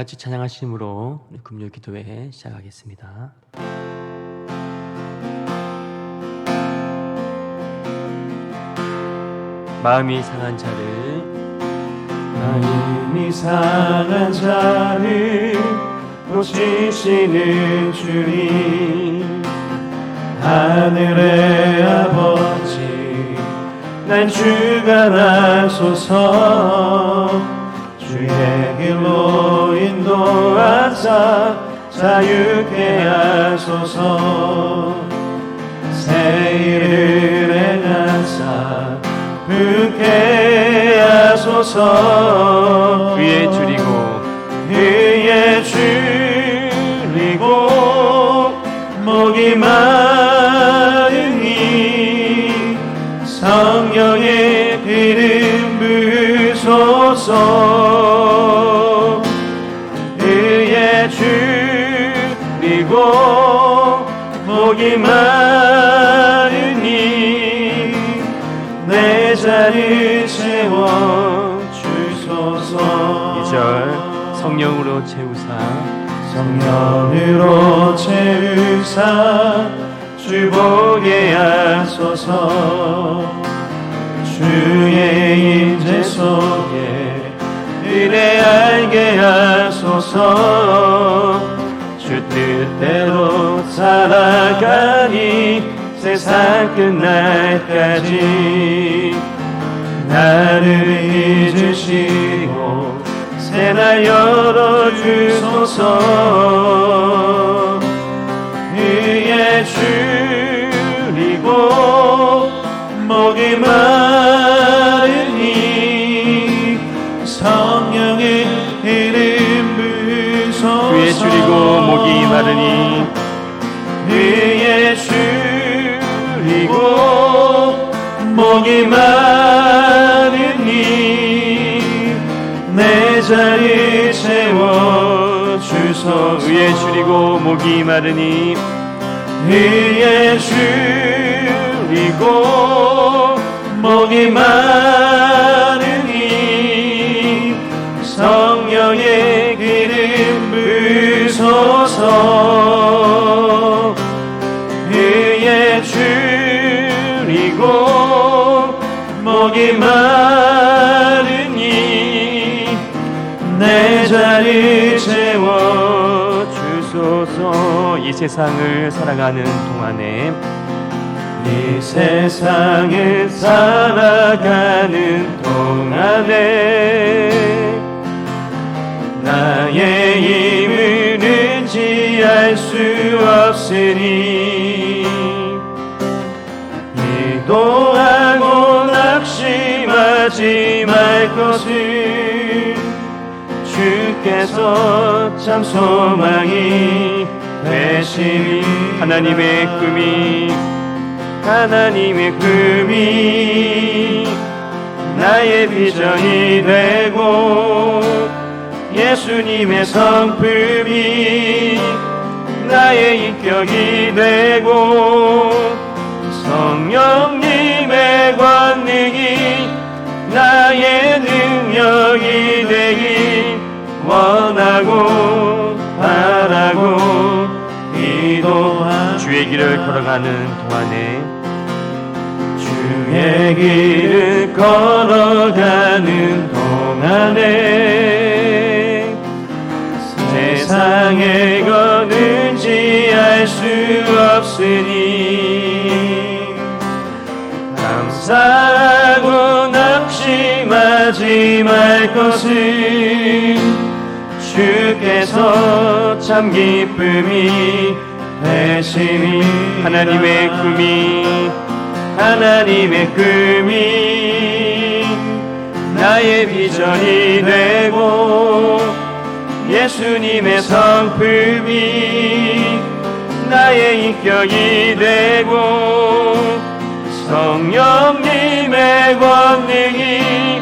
같이 찬양하심으로 금요 기도회 시작하겠습니다. 마음이 상한 자를 마음이 상한 자를 고치시는 주님 하늘의 아버지 난 주관하소서 주의 길로 인도하사 자유케 하소서. 새 일을 행하사 부게 하소서. 위에 줄이고. 위에 줄이고 목이 마르니 성령의 기름 부소서 채우사. 성령으로 채우사 주보게 하소서. 주의 인재 속에 은혜 알게 하소서. 주 뜻대로 살아가니 세상 끝날까지 나를 잊으시고 새날 열어 주소서. 위에 줄이고 목이 마르니 성령의 이름 부소서. 위에 줄이고 목이 마르니 위에 줄이고 목이 마르니 위에 줄이고 목이 마르니 위에 줄이고 목이 마르니 성령의 기름 부소서 위에 줄이고 목이 마르니 내 자리 채워 주소서. 이 세상을 살아가는 동안에 이 세상을 살아가는 동안에 나의 힘을 의지할 수 없으니 기도하고 낙심하지 말 것을 주 께서 참 소망이 되시니 하나님의 꿈이 하나님의 꿈이 나의 비전이 되고 예수님의 성품이 나의 인격이 되고 성령님의 권능이 나의 원하고 바라고 기도하 주의 길을 걸어가는 동안에 주의 길을 걸어가는 동안에 세상에 거는지 알 수 없으니 감사하고 낙심하지 말 것을 주께서 참 기쁨이 되시니 하나님의 꿈이 하나님의 꿈이 나의 비전이 되고 예수님의 성품이 나의 인격이 되고 성령님의 권능이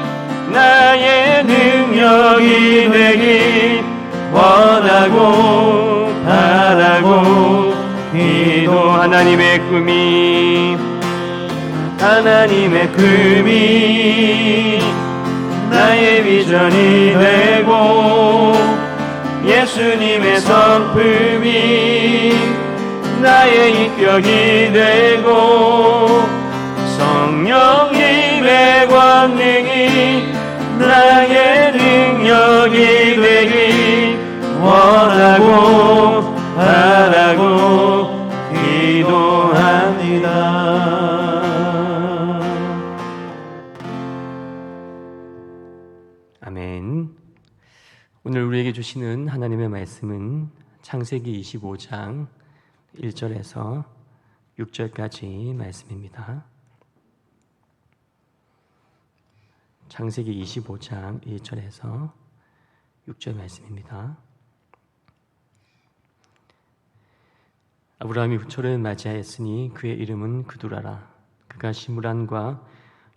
나의 능력이 되길 원하고 바라고 기도 하나님의 꿈이 하나님의 꿈이 나의 비전이 되고 예수님의 성품이 나의 인격이 되고 성령님의 권능이 나의 능력이 원하고 바라고 기도합니다. 아멘. 오늘 우리에게 주시는 하나님의 말씀은 창세기 25장 1절에서 6절까지 말씀입니다. 창세기 25장 1절에서 6절 말씀입니다. 아브라함이 후초를 맞이하였으니 그의 이름은 그두라라. 그가 시므란과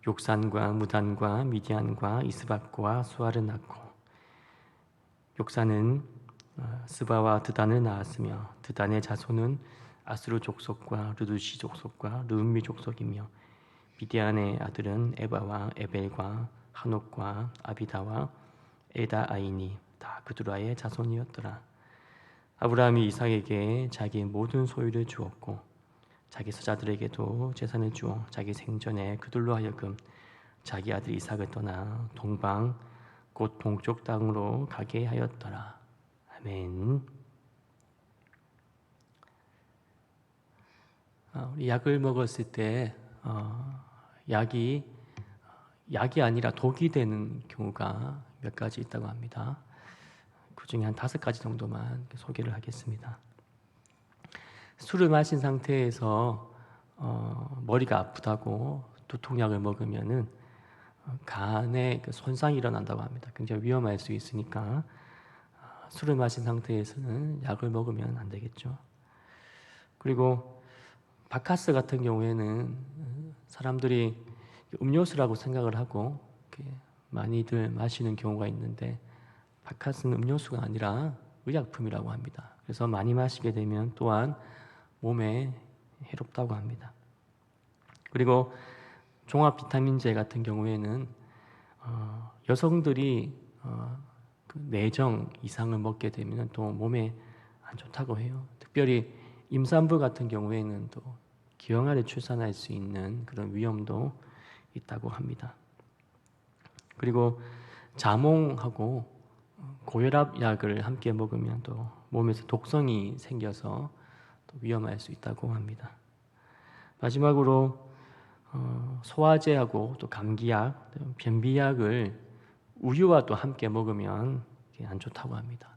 욕산과 무단과 미디안과 이스박과 수아를 낳고 욕산은 어, 스바와 드단을 낳았으며 드단의 자손은 아스루 족속과 르두시 족속과 르음미 족속이며 미디안의 아들은 에바와 에벨과 한옥과 아비다와 에다 아이니 다 그두라의 자손이었더라. 아브라함이 이삭에게 자기 모든 소유를 주었고 자기 서자들에게도 재산을 주어 자기 생전에 그들로 하여금 자기 아들 이삭을 떠나 동방 곧 동쪽 땅으로 가게 하였더라. 아멘. 아, 우리 약을 먹었을 때 어, 약이 약이 아니라 독이 되는 경우가 몇 가지 있다고 합니다. 그 중에 한 다섯 가지 정도만 소개를 하겠습니다. 술을 마신 상태에서 어, 머리가 아프다고 두통약을 먹으면은 어, 간에 그 손상이 일어난다고 합니다. 굉장히 위험할 수 있으니까 어, 술을 마신 상태에서는 약을 먹으면 안 되겠죠. 그리고 바카스 같은 경우에는 어, 사람들이 음료수라고 생각을 하고 많이들 마시는 경우가 있는데 바카스는 음료수가 아니라 의약품이라고 합니다. 그래서 많이 마시게 되면 또한 몸에 해롭다고 합니다. 그리고 종합 비타민제 같은 경우에는 어, 여성들이 어, 그 내정 이상을 먹게 되면 또 몸에 안 좋다고 해요. 특별히 임산부 같은 경우에는 또 기형아를 출산할 수 있는 그런 위험도 있다고 합니다. 그리고 자몽하고 고혈압 약을 함께 먹으면 또 몸에서 독성이 생겨서 또 위험할 수 있다고 합니다. 마지막으로 어, 소화제하고 또 감기약, 또 변비약을 우유와 또 함께 먹으면 안 좋다고 합니다.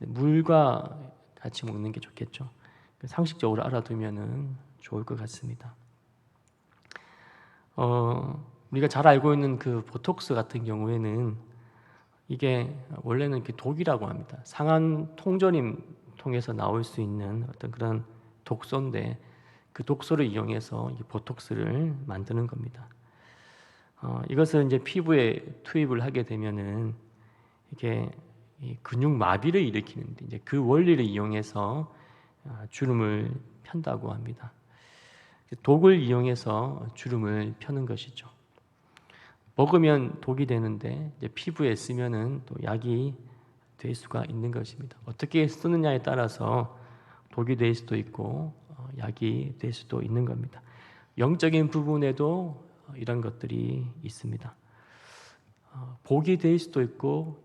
물과 같이 먹는 게 좋겠죠. 상식적으로 알아두면은 좋을 것 같습니다. 어, 우리가 잘 알고 있는 그 보톡스 같은 경우에는 이게 원래는 독이라고 합니다. 상한 통조림 통해서 나올 수 있는 어떤 그런 독소인데 그 독소를 이용해서 이 보톡스를 만드는 겁니다. 어, 이것을 이제 피부에 투입을 하게 되면은 이게 이 근육 마비를 일으키는데 이제 그 원리를 이용해서 아, 주름을 편다고 합니다. 독을 이용해서 주름을 펴는 것이죠. 먹으면 독이 되는데 피부에 쓰면은 또 약이 될 수가 있는 것입니다. 어떻게 쓰느냐에 따라서 독이 될 수도 있고 어, 약이 될 수도 있는 겁니다. 영적인 부분에도 어, 이런 것들이 있습니다. 어, 복이 될 수도 있고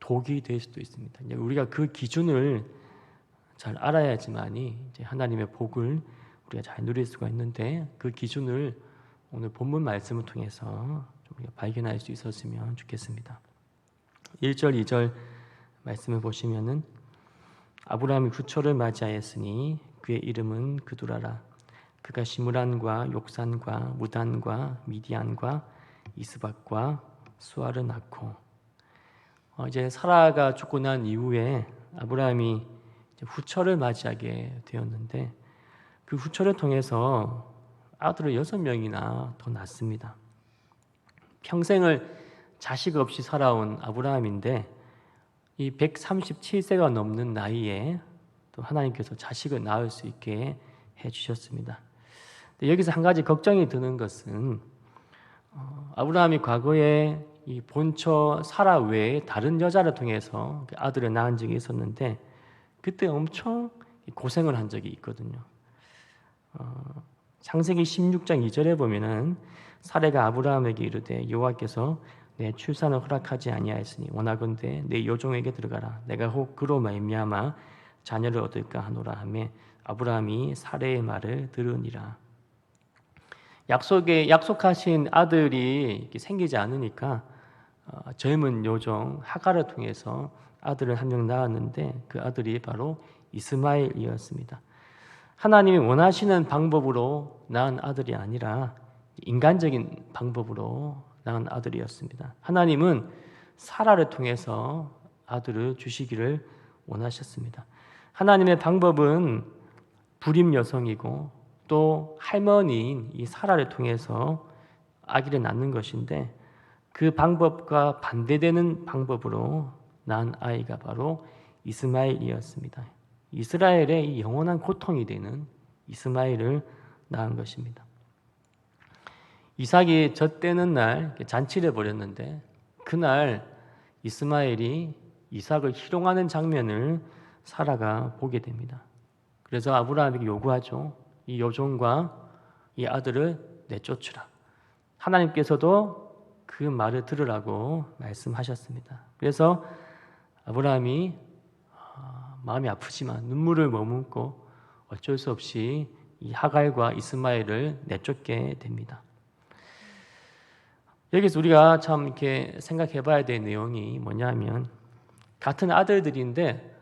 독이 될 수도 있습니다. 우리가 그 기준을 잘 알아야지만이 하나님의 복을 우리가 잘 누릴 수가 있는데 그 기준을 오늘 본문 말씀을 통해서 좀 우리가 발견할 수 있었으면 좋겠습니다. 1절, 2절 말씀을 보시면은 아브라함이 후초를 맞이하였으니 그의 이름은 그두라라. 그가 시므란과 욕산과 무단과 미디안과 이스박과 수아를 낳고 어, 이제 사라가 죽고 난 이후에 아브라함이 후처를 맞이하게 되었는데 그 후처를 통해서 아들을 여섯 명이나 더 낳습니다. 평생을 자식 없이 살아온 아브라함인데 이 137세가 넘는 나이에 또 하나님께서 자식을 낳을 수 있게 해 주셨습니다. 여기서 한 가지 걱정이 드는 것은 어, 아브라함이 과거에 이 본처 사라 외에 다른 여자를 통해서 그 아들을 낳은 적이 있었는데 그때 엄청 고생을 한 적이 있거든요. 어, 창세기 16장 2절에 보면은 사례가 아브라함에게 이르되 여호와께서 내 출산을 허락하지 아니하였으니 원하건대 내 여종에게 들어가라 내가 혹 그로 말미암아 자녀를 얻을까 하노라 하며 아브라함이 사례의 말을 들으니라 약속에 약속하신 아들이 생기지 않으니까 어, 젊은 요정 하가를 통해서 아들을 한 명 낳았는데 그 아들이 바로 이스마엘이었습니다. 하나님이 원하시는 방법으로 낳은 아들이 아니라 인간적인 방법으로 낳은 아들이었습니다. 하나님은 사라를 통해서 아들을 주시기를 원하셨습니다. 하나님의 방법은 불임 여성이고 또 할머니인 이 사라를 통해서 아기를 낳는 것인데 그 방법과 반대되는 방법으로 낳은 아이가 바로 이스마엘이었습니다. 이스라엘의 이 영원한 고통이 되는 이스마엘을 낳은 것입니다. 이삭이 젖대는 날 잔치를 벌였는데 그날 이스마엘이 이삭을 희롱하는 장면을 사라가 보게 됩니다. 그래서 아브라함에게 요구하죠. 이 여종과 이 아들을 내쫓으라. 하나님께서도 그 말을 들으라고 말씀하셨습니다. 그래서 아브라함이 아, 마음이 아프지만 눈물을 머금고 어쩔 수 없이 이 하갈과 이스마엘을 내쫓게 됩니다. 여기서 우리가 참 이렇게 생각해 봐야 될 내용이 뭐냐면 같은 아들들인데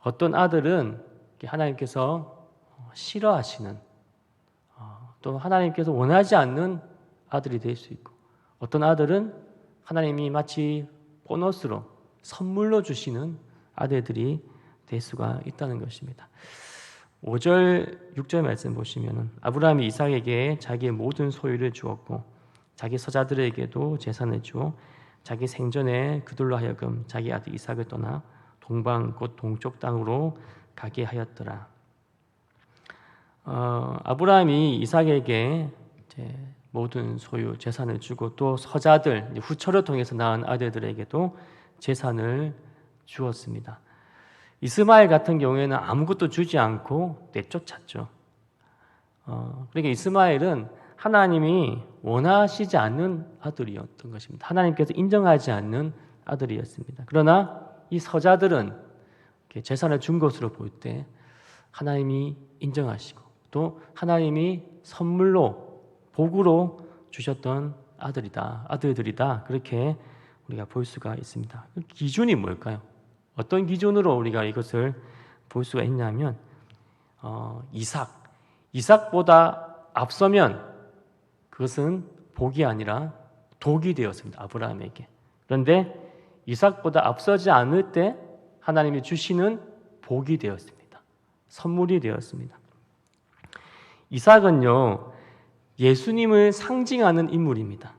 어떤 아들은 하나님께서 싫어하시는 어, 또 하나님께서 원하지 않는 아들이 될 수 있고 어떤 아들은 하나님이 마치 보너스로 선물로 주시는 아들들이 될 수가 있다는 것입니다. 5절, 6절 말씀 보시면은 아브라함이 이삭에게 자기의 모든 소유를 주었고 자기 서자들에게도 재산을 주어 자기 생전에 그들로 하여금 자기 아들 이삭을 떠나 동방 곧 동쪽 땅으로 가게 하였더라. 어, 아브라함이 이삭에게 모든 소유 재산을 주고 또 서자들 후처를 통해서 낳은 아들들에게도 재산을 주었습니다. 이스마엘 같은 경우에는 아무것도 주지 않고 내쫓았죠. 어, 그러니까 이스마엘은 하나님이 원하시지 않는 아들이었던 것입니다. 하나님께서 인정하지 않는 아들이었습니다. 그러나 이 서자들은 재산을 준 것으로 볼 때 하나님이 인정하시고 또 하나님이 선물로 복으로 주셨던 아들이다, 아들들이다 그렇게 우리가 볼 수가 있습니다. 그 기준이 뭘까요? 어떤 기준으로 우리가 이것을 볼 수가 있냐면 어, 이삭, 이삭보다 앞서면 그것은 복이 아니라 독이 되었습니다. 아브라함에게. 그런데 이삭보다 앞서지 않을 때 하나님이 주시는 복이 되었습니다. 선물이 되었습니다. 이삭은요, 예수님을 상징하는 인물입니다.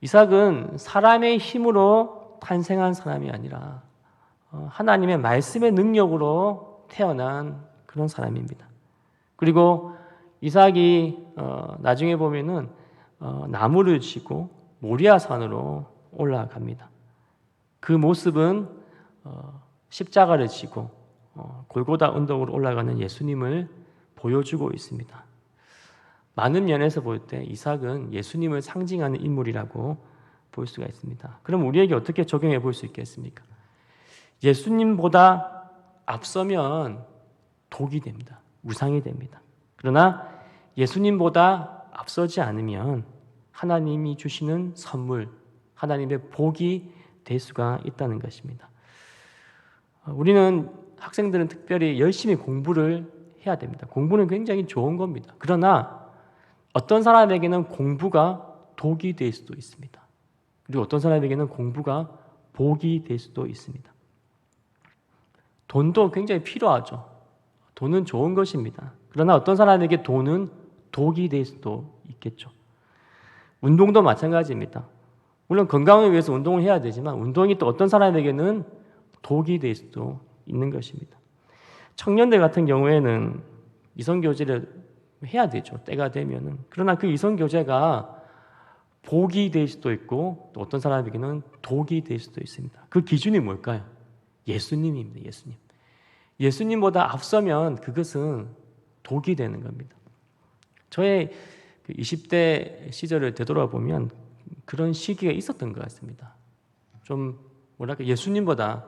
이삭은 사람의 힘으로 탄생한 사람이 아니라 어, 하나님의 말씀의 능력으로 태어난 그런 사람입니다. 그리고 이삭이 어, 나중에 보면은 어, 나무를 지고 모리아산으로 올라갑니다. 그 모습은 십자가를 지고 골고다 언덕으로 올라가는 예수님을 보여주고 있습니다. 많은 면에서 볼 때 이삭은 예수님을 상징하는 인물이라고 볼 수가 있습니다. 그럼 우리에게 어떻게 적용해 볼 수 있겠습니까? 예수님보다 앞서면 독이 됩니다. 우상이 됩니다. 그러나 예수님보다 앞서지 않으면 하나님이 주시는 선물, 하나님의 복이 될 수가 있다는 것입니다. 우리는 학생들은 특별히 열심히 공부를 해야 됩니다. 공부는 굉장히 좋은 겁니다. 그러나 어떤 사람에게는 공부가 독이 될 수도 있습니다. 그리고 어떤 사람에게는 공부가 복이 될 수도 있습니다. 돈도 굉장히 필요하죠. 돈은 좋은 것입니다. 그러나 어떤 사람에게 돈은 독이 될 수도 있겠죠. 운동도 마찬가지입니다. 물론 건강을 위해서 운동을 해야 되지만 운동이 또 어떤 사람에게는 독이 될 수도 있는 것입니다. 청년들 같은 경우에는 이성 교제를 해야 되죠. 때가 되면은. 그러나 그 이성 교제가 복이 될 수도 있고 또 어떤 사람에게는 독이 될 수도 있습니다. 그 기준이 뭘까요? 예수님입니다. 예수님. 예수님보다 앞서면 그것은 독이 되는 겁니다. 저의 그 20대 시절을 되돌아보면 그런 시기가 있었던 것 같습니다. 좀 뭐랄까 예수님보다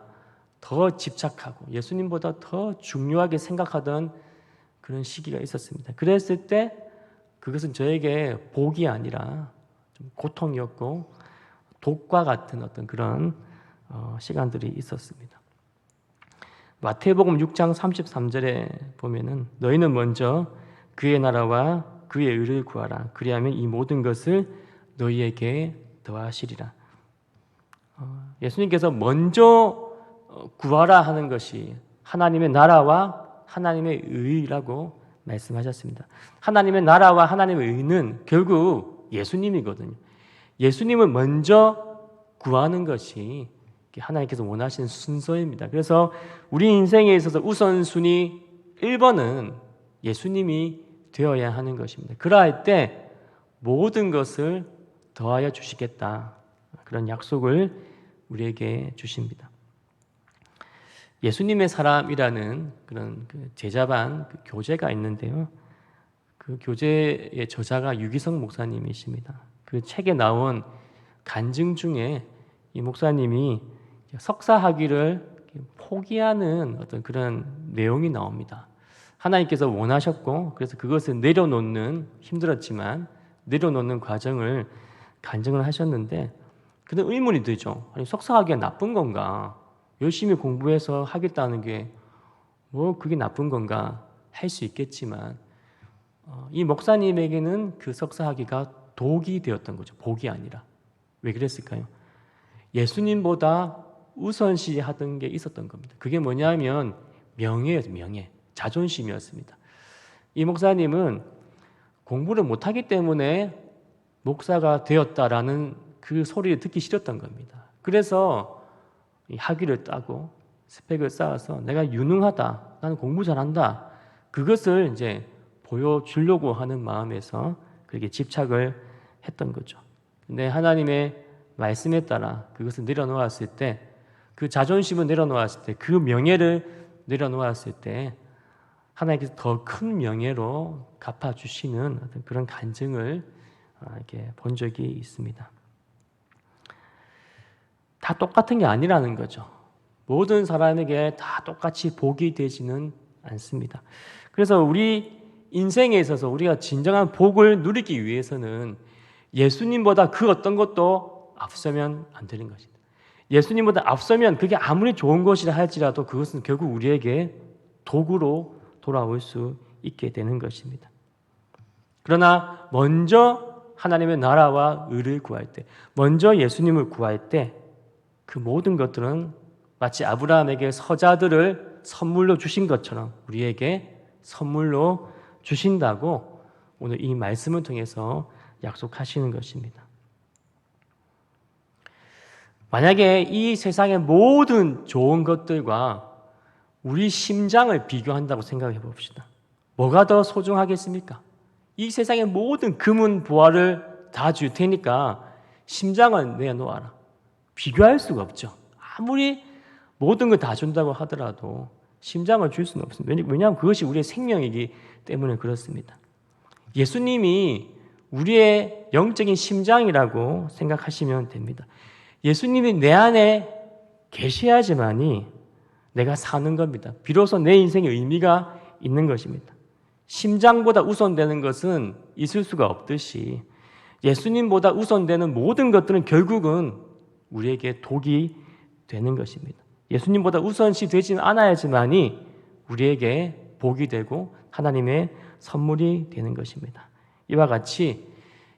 더 집착하고 예수님보다 더 중요하게 생각하던 그런 시기가 있었습니다. 그랬을 때 그것은 저에게 복이 아니라 좀 고통이었고 독과 같은 어떤 그런 어, 시간들이 있었습니다. 마태복음 6장 33절에 보면은 너희는 먼저 그의 나라와 그의 의를 구하라. 그리하면 이 모든 것을 너희에게 더하시리라. 어, 예수님께서 먼저 어, 구하라 하는 것이 하나님의 나라와 하나님의 의라고 말씀하셨습니다. 하나님의 나라와 하나님의 의는 결국 예수님이거든요. 예수님을 먼저 구하는 것이 하나님께서 원하시는 순서입니다. 그래서 우리 인생에 있어서 우선순위 1번은 예수님이 되어야 하는 것입니다. 그러할 때 모든 것을 더하여 주시겠다. 그런 약속을 우리에게 주십니다. 예수님의 사람이라는 그런 그 제자반 그 교재가 있는데요. 그 교재의 저자가 유기성 목사님이십니다. 그 책에 나온 간증 중에 이 목사님이 석사 학위를 포기하는 어떤 그런 내용이 나옵니다. 하나님께서 원하셨고 그래서 그것을 내려놓는 힘들었지만 내려놓는 과정을 간증을 하셨는데 그는 의문이 들죠. 아니 석사 학위가 나쁜 건가? 열심히 공부해서 하겠다는 게 뭐 그게 나쁜 건가 할 수 있겠지만 어, 이 목사님에게는 그 석사 학위가 독이 되었던 거죠. 복이 아니라 왜 그랬을까요? 예수님보다 우선시하던 게 있었던 겁니다. 그게 뭐냐면 명예였어요. 명예, 자존심이었습니다. 이 목사님은 공부를 못하기 때문에 목사가 되었다라는 그 소리를 듣기 싫었던 겁니다. 그래서 이 학위를 따고 스펙을 쌓아서 내가 유능하다, 나는 공부 잘한다. 그것을 이제 보여주려고 하는 마음에서 그렇게 집착을 했던 거죠. 근데 하나님의 말씀에 따라 그것을 내려놓았을 때, 그 자존심을 내려놓았을 때, 그 명예를 내려놓았을 때, 하나님께서 더 큰 명예로 갚아주시는 어떤 그런 간증을 아, 이렇게 본 적이 있습니다. 다 똑같은 게 아니라는 거죠. 모든 사람에게 다 똑같이 복이 되지는 않습니다. 그래서 우리 인생에 있어서 우리가 진정한 복을 누리기 위해서는 예수님보다 그 어떤 것도 앞서면 안 되는 것입니다. 예수님보다 앞서면 그게 아무리 좋은 것이라 할지라도 그것은 결국 우리에게 도구로 돌아올 수 있게 되는 것입니다. 그러나 먼저 하나님의 나라와 의를 구할 때, 먼저 예수님을 구할 때 그 모든 것들은 마치 아브라함에게 서자들을 선물로 주신 것처럼 우리에게 선물로 주신다고 오늘 이 말씀을 통해서 약속하시는 것입니다. 만약에 이 세상의 모든 좋은 것들과 우리 심장을 비교한다고 생각해 봅시다. 뭐가 더 소중하겠습니까? 이 세상의 모든 금은 보화를 다 줄 테니까 심장을 내놓아라. 비교할 수가 없죠. 아무리 모든 걸 다 준다고 하더라도 심장을 줄 수는 없습니다. 왜냐하면 그것이 우리의 생명이기 때문에 그렇습니다. 예수님이 우리의 영적인 심장이라고 생각하시면 됩니다. 예수님이 내 안에 계셔야지만이 내가 사는 겁니다. 비로소 내 인생에 의미가 있는 것입니다. 심장보다 우선되는 것은 있을 수가 없듯이 예수님보다 우선되는 모든 것들은 결국은 우리에게 독이 되는 것입니다. 예수님보다 우선시 되지는 않아야지만이 우리에게 복이 되고 하나님의 선물이 되는 것입니다. 이와 같이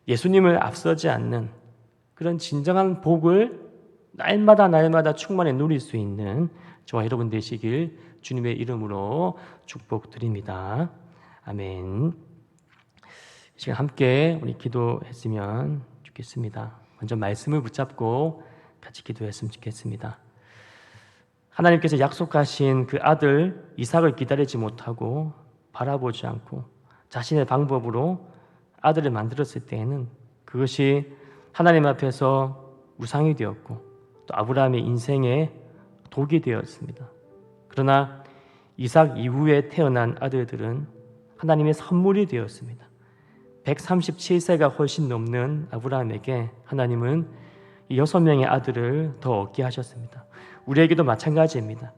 예수님을 앞서지 않는 그런 진정한 복을 날마다 날마다 충만히 누릴 수 있는 저와 여러분 되시길 주님의 이름으로 축복드립니다. 아멘. 시간 함께 우리 기도했으면 좋겠습니다. 먼저 말씀을 붙잡고 같이 기도했으면 좋겠습니다. 하나님께서 약속하신 그 아들 이삭을 기다리지 못하고 바라보지 않고 자신의 방법으로 아들을 만들었을 때에는 그것이 하나님 앞에서 우상이 되었고 또 아브라함의 인생에 독이 되었습니다. 그러나 이삭 이후에 태어난 아들들은 하나님의 선물이 되었습니다. 137세가 훨씬 넘는 아브라함에게 하나님은 이 여섯 명의 아들을 더 얻게 하셨습니다. 우리에게도 마찬가지입니다.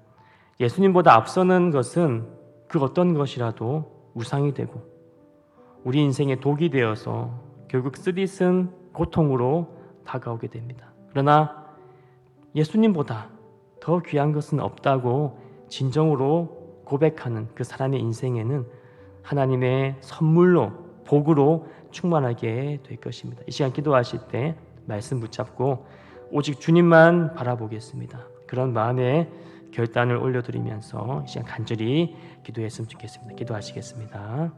예수님보다 앞서는 것은 그 어떤 것이라도 우상이 되고 우리 인생에 독이 되어서 결국 쓰디쓴 고통으로 다가오게 됩니다. 그러나 예수님보다 더 귀한 것은 없다고 진정으로 고백하는 그 사람의 인생에는 하나님의 선물로 복으로 충만하게 될 것입니다. 이 시간 기도하실 때 말씀 붙잡고 오직 주님만 바라보겠습니다. 그런 마음에 결단을 올려드리면서 이 시간 간절히 기도했으면 좋겠습니다. 기도하시겠습니다.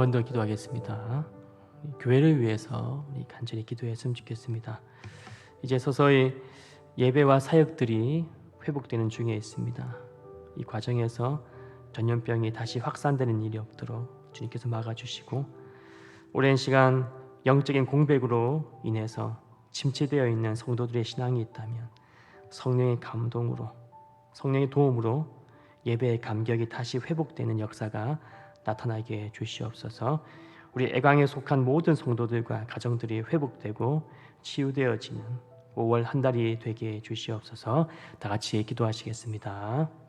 번 더 기도하겠습니다. 교회를 위해서 간절히 기도했으면 좋겠습니다. 이제 서서히 예배와 사역들이 회복되는 중에 있습니다. 이 과정에서 전염병이 다시 확산되는 일이 없도록 주님께서 막아주시고 오랜 시간 영적인 공백으로 인해서 침체되어 있는 성도들의 신앙이 있다면 성령의 감동으로 성령의 도움으로 예배의 감격이 다시 회복되는 역사가 나타나게 해 주시옵소서. 우리 애광에 속한 모든 성도들과 가정들이 회복되고 치유되어지는 5월 한 달이 되게 해 주시옵소서. 다 같이 기도하시겠습니다.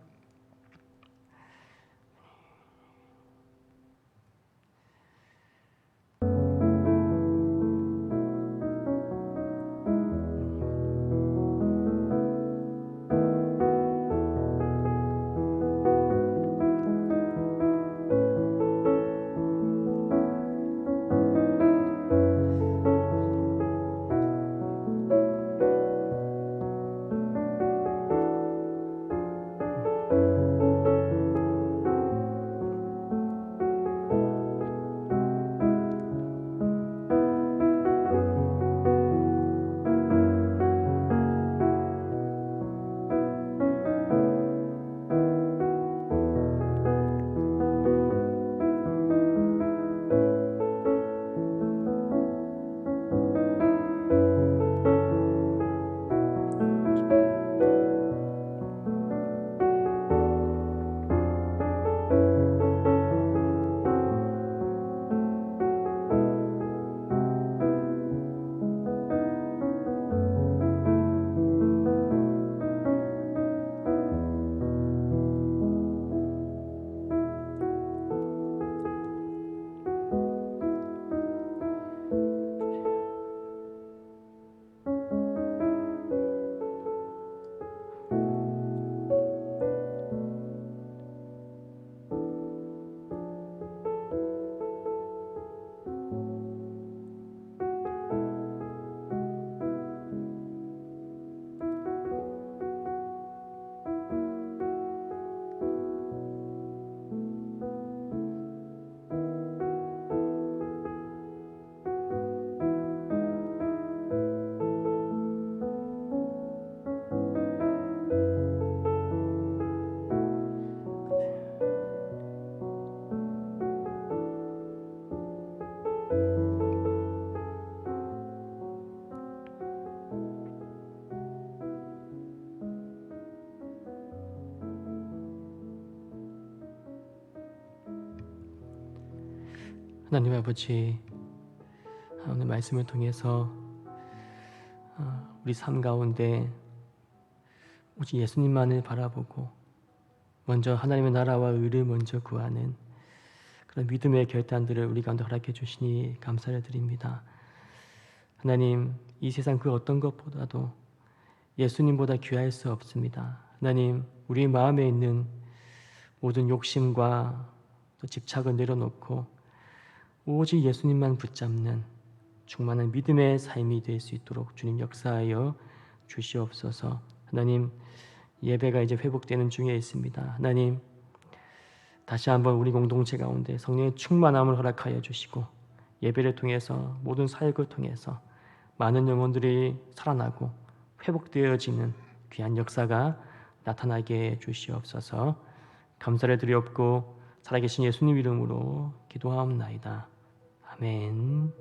하나님 아버지 아, 오늘 말씀을 통해서 아, 우리 삶 가운데 오직 예수님만을 바라보고 먼저 하나님의 나라와 의를 먼저 구하는 그런 믿음의 결단들을 우리 가운데 허락해 주시니 감사를 드립니다. 하나님 이 세상 그 어떤 것보다도 예수님보다 귀할 수 없습니다. 하나님 우리 마음에 있는 모든 욕심과 또 집착을 내려놓고 오직 예수님만 붙잡는 충만한 믿음의 삶이 될 수 있도록 주님 역사하여 주시옵소서. 하나님 예배가 이제 회복되는 중에 있습니다. 하나님 다시 한번 우리 공동체 가운데 성령의 충만함을 허락하여 주시고 예배를 통해서 모든 사역을 통해서 많은 영혼들이 살아나고 회복되어지는 귀한 역사가 나타나게 해 주시옵소서. 감사를 드리옵고 살아계신 예수님 이름으로 기도하옵나이다. 아멘.